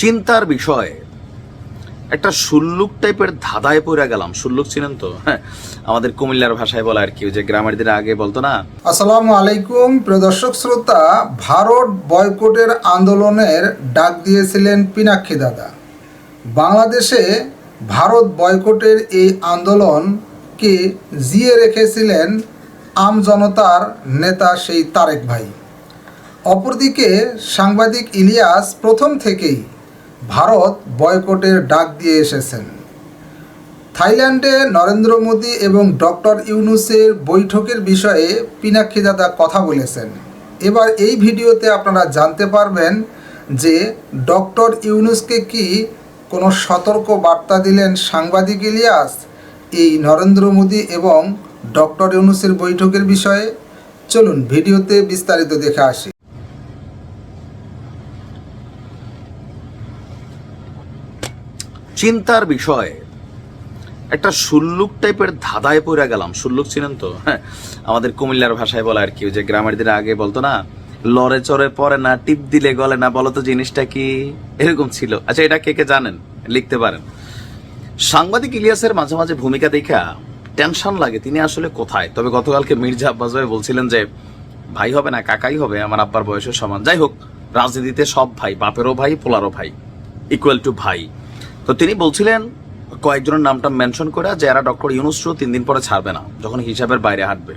চিন্তার বিষয়। একটা সুল্লুক টাইপের ধাঁধায় পড়ে গেলাম। সুল্লুক ছিলেন তো? হ্যাঁ আমাদের কুমিল্লার ভাষায় বলা আর কি যে গ্রামের দিনে আগে বলতো না? আসসালামু আলাইকুম, প্রিয় দর্শক শ্রোতা, ভারত বয়কটের আন্দোলনের ডাক দিয়েছিলেন পিনাক্ষী দাদা। বাংলাদেশে ভারত বয়কটের এই আন্দোলনকে জিয়ে রেখেছিলেন আম জনতার নেতা সেই তারেক ভাই। অপরদিকে সাংবাদিক ইলিয়াস প্রথম থেকেই ভারত বয়কটের ডাক দিয়ে এসেছেন। থাইল্যান্ডে নরেন্দ্র মোদী এবং ডক্টর ইউনুসের বৈঠকের বিষয়ে পিনাক্ষী দাদা কথা বলেছেন। এবার এই ভিডিওতে আপনারা জানতে পারবেন যে ডক্টর ইউনুসকে কি কোনো সতর্ক বার্তা দিলেন সাংবাদিক ইলিয়াস, এই নরেন্দ্র মোদী এবং ডক্টর ইউনুসের বৈঠকের বিষয়ে। চলুন ভিডিওতে বিস্তারিত দেখে আসি। চিন্তার বিষয়। একটা সুল্লুক টাইপের ধাঁধায় পড়ে গেলাম। সুল্লুক ছিলেন তো? হ্যাঁ। আমাদের কুমিল্লার ভাষায় বলা আর কি যে গ্রামের দিনে আগে বলতো না, লড়ে চড়ে পরে না, টিপ দিলে গলে না। বলো তো জিনিসটা কি? এরকম ছিল। আচ্ছা এটা কে কে জানেন? লিখতে পারেন। সাংবাদিক ইলিয়াসের মাঝে মাঝে ভূমিকা দেখা টেনশন লাগে, তিনি আসলে কোথায়? তবে গতকালকে মির্জা আব্বাস ভাই বলছিলেন যে, ভাই হবে না, কাকাই হবে, আমার আব্বার বয়সের সমান। যাই হোক, রাজনীতিতে সব ভাই, বাপেরও ভাই, পোলারও ভাই ইকুয়াল টু ভাই। তো তিনি বলছিলেন, কয়েকজনের নামটা মেনশন করে যে এরা ডক্টর ইউনুসও তিন দিন পরে ছাড়বে না, যখন হিসাবের বাইরে হাঁটবে।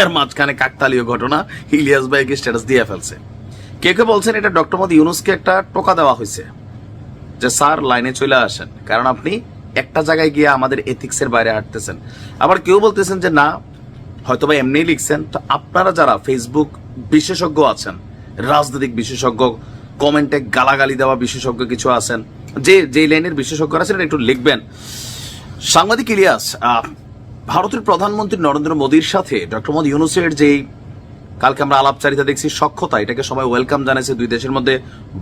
এর মাঝখানে কাকতালীয় ঘটনা, ইলিয়াস ভাইকে স্ট্যাটাস দিয়ে ফেলছে। কে কে বলছেন এটা ডক্টর মোদী ইউনুসকে একটা টোকা দেওয়া হয়েছে? যে, স্যার, লাইনে চলে আসেন, কারণ আপনি একটা জায়গায় গিয়ে আমাদের এথিক্সের বাইরে হাঁটতেছেন। আবার কেউ বলতেছেন যে, না হয়তো বা এমনিই লিখছেন। তো আপনারা যারা ফেসবুক বিশেষজ্ঞ আছেন, রাজনৈতিক বিশেষজ্ঞ, কমেন্টে গালাগালি দেওয়া বিশেষজ্ঞ কিছু আছেন যে যে লাইনের বিশেষজ্ঞ আছেন এটা একটু লিখবেন। সাংবাদিক ইলিয়াস ভারতের প্রধানমন্ত্রী নরেন্দ্র মোদীর সাথে ডক্টর মোদী ইউনুসের যেই কালকে আমরা আলাপচারিতা দেখছি সক্ষতা এটাকে সবাই ওয়েলকাম জানাইছে। দুই দেশের মধ্যে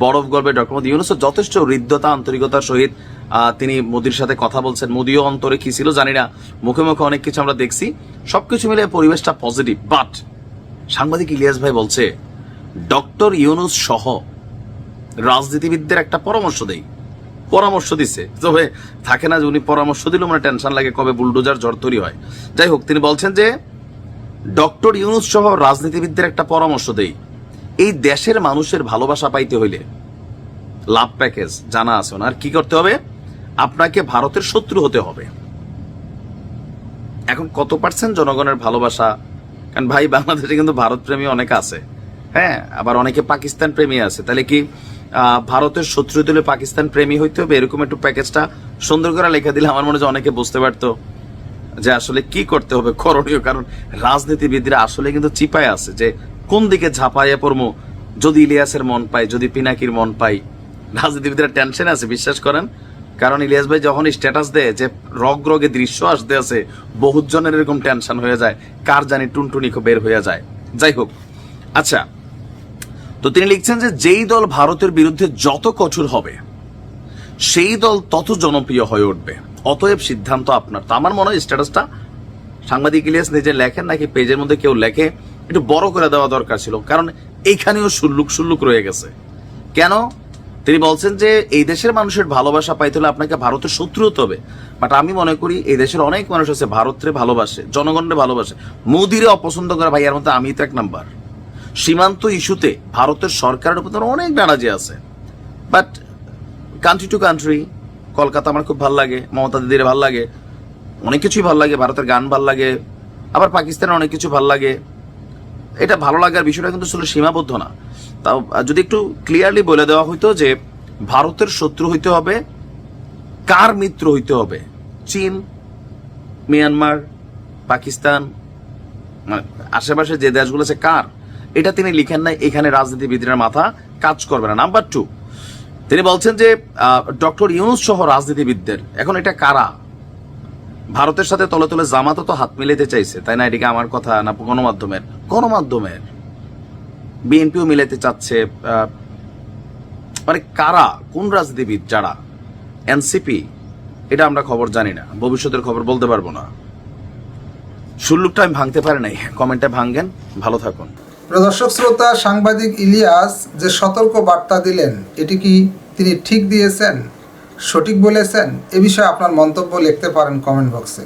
বরফ গর্বে ডক্টর মোদী ইউনুস যথেষ্ট হৃদ্যতা, আন্তরিকতার সহিত তিনি মোদীর সাথে কথা বলছেন। মোদীও অন্তরে কি ছিল জানি না। মুখে মুখে অনেক কিছু আমরা দেখছি। সবকিছু মিলে পরিবেশটা পজিটিভ বাট সাংবাদিক ইলিয়াস ভাই বলছে, ডক্টর ইউনুস সহ রাজনীতিবিদদের একটা পরামর্শ দেই। পরামর্শ দিছে। তবে থাকে না যে উনি পরামর্শ দিল মানে টেনশন লাগে কবে বুলডোজার জ্বর তৈরি হয়। যাই হোক, তিনি বলছেন যে, ডক্টর ইউনুস সহ রাজনীতিবিদদের একটা পরামর্শ দেই। এই দেশের মানুষের ভালোবাসা পাইতে হইলে লাভ প্যাকেজ জানা আছে আর কি করতে হবে? আপনাকে ভারতের শত্রু হতে হবে। এখন কত পার্সেন্ট জনগণের ভালোবাসা? কারণ ভাই, বাংলাদেশে কিন্তু ভারত প্রেমী অনেক আছে। হ্যাঁ আবার অনেকে পাকিস্তান প্রেমী আছে। তাহলে কি ভারতের শত্রু দিলে পাকিস্তান প্রেমী হইতে হবে? এরকম একটু প্যাকেজটা সুন্দর করে লেখা দিলে আমার মনে হয় অনেকে বুঝতে পারতো যে আসলে কি করতে হবে করণীয়। কারণ রাজনীতিবিদরা আসলে কিন্তু চিপায় আছে যে কোন দিকে ঝাঁপাইয়া পড়ব যদি ইলিয়াসের মন পাই, যদি পিনাকির মন পাই। রাজনীতিবিদরা টেনশন আছে, বিশ্বাস করেন? কারণ ইলিয়াস ভাই যখন স্ট্যাটাস দেয় যে রগ রগে দৃশ্য আসতে আছে বহুত জনের এরকম টেনশন হয়ে যায়। কার জানি টুনটুনি খুব বের হয়ে যায়। যাই হোক। আচ্ছা তো তিনি লিখছেন যে যেই দল ভারতের বিরুদ্ধে যত কঠোর হবে, সেই দল তত জনপ্রিয় হয়ে উঠবে। অতএব সিদ্ধান্ত আপনার। তো আমার মনে হয় স্ট্যাটাসটা সাংবাদিক ইলিয়াস নিজে লেখেন নাকি পেজের মধ্যে কেউ লেখে, একটু বড় করে দেওয়া দরকার ছিল। কারণ এইখানেও সুল্লুক সুল্লুক রয়ে গেছে। কেন? তিনি বলছেন যে এই দেশের মানুষের ভালোবাসা পাইতে হলে আপনাকে ভারতের শত্রু হতে হবে। বাট আমি মনে করি এই দেশের অনেক মানুষ আছে ভারতরে ভালোবাসে, জনগণরে ভালোবাসে। মোদিরে অপছন্দ করে ভাই এর মধ্যে আমি তো এক নাম্বার। সীমান্ত ইস্যুতে ভারতের সরকারের উপর অনেক নারাজি আছে। But country to country Kolkata আমার খুব ভালো লাগে, মমতা দিদির ভালো লাগে, অনেক কিছুই ভালো লাগে, ভারতের গান ভালো লাগে, আবার পাকিস্তানের অনেক কিছু ভালো লাগে। এটা ভালো লাগার বিষয়টা কিন্তু আসলে সীমাবদ্ধ না। তাও যদি একটু ক্লিয়ারলি বলে দেওয়া হইতো যে ভারতের শত্রু হইতে হবে, কার মিত্র হইতে হবে? চীন, মিয়ানমার, পাকিস্তান মানে আশেপাশে যে দেশগুলো আছে, কার? এটা তিনি লিখেন নাই, এখানে রাজনীতিবিদরা মাথা কাজ করবে না। নাম্বার টু তিনি বলছেন যে ডক্টর ইউনুস সহ রাজনীতিবিদদের, এখন এটা কারা? ভারতের সাথে তলে তলে জামাতও তো হাত মিলাতে চাইছে, তাই না? এদিকে আমার কথা না, গণমাধ্যমের গণমাধ্যমের। বিএনপিও মিলাতে চাচ্ছে মানে কারা? কোন রাজনীতিবিদ যারা? এনসিপি এটা আমরা খবর জানি না, ভবিষ্যতের খবর বলতে পারব না। সুল্লুকটা আমি ভাঙতে পারি নাই কমেন্টে ভাঙ্গেন ভালো থাকুন। দর্শক শ্রোতা, সাংবাদিক ইলিয়াস যে সতর্ক বার্তা দিলেন, এটি কি তিনি ঠিক দিয়েছেন, সঠিক বলেছেন? এ বিষয়ে আপনার মন্তব্য লিখতে পারেন কমেন্ট বক্সে।